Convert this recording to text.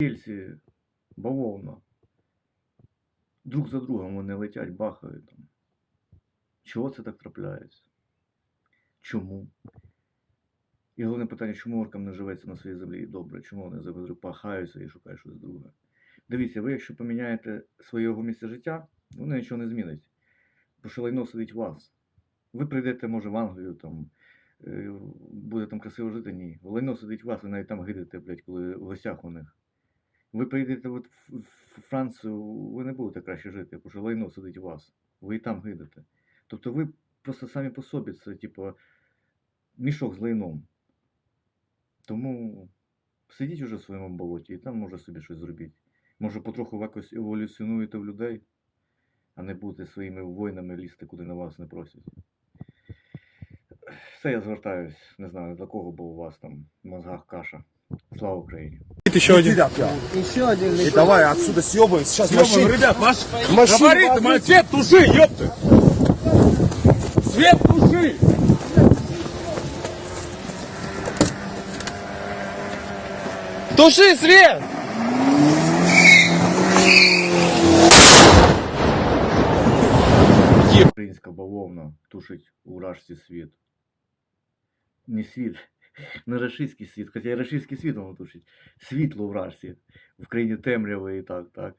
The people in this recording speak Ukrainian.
Сільці, бавовна. Друг за другом вони летять, бахають там. Чого це так трапляється? Чому? І головне питання, чому оркам не живеться на своїй землі добре? Чому вони завжди пахаються і шукають щось друге? Дивіться, ви якщо поміняєте свого місця життя, воно нічого не змінить. Бо що лайно сидить вас. Ви прийдете, може, в Англію, там, е, буде там красиво жити, ні. Лайно сидить вас, ви навіть там гидите, блядь, коли в гостях у них. Ви прийдете от в Францію, ви не будете краще жити, бо що лайно сидить у вас. Ви і там гидите. Тобто ви просто самі по собі це, типу, мішок з лайном. Тому сидіть уже в своєму болоті і там може собі щось зробіть. Може, потроху якось еволюціонуєте в людей, а не будете своїми воїнами лізти, куди на вас не просять. Все, я звертаюсь, не знаю, до кого, бо у вас там в мозгах каша. Слава Україні! Еще один. Еще один И давай отсюда съебаем. Сейчас машин. ребят, ваш Машин говорит, возьмите. мой свет туши, ёпты! Свет туши! Туши свет! Українська бавовна тушить у рашці світ. Не світ, не рашистський світ, хоча і рашистський світ воно тушить. Світло в рашці. В країні темряви і так, так.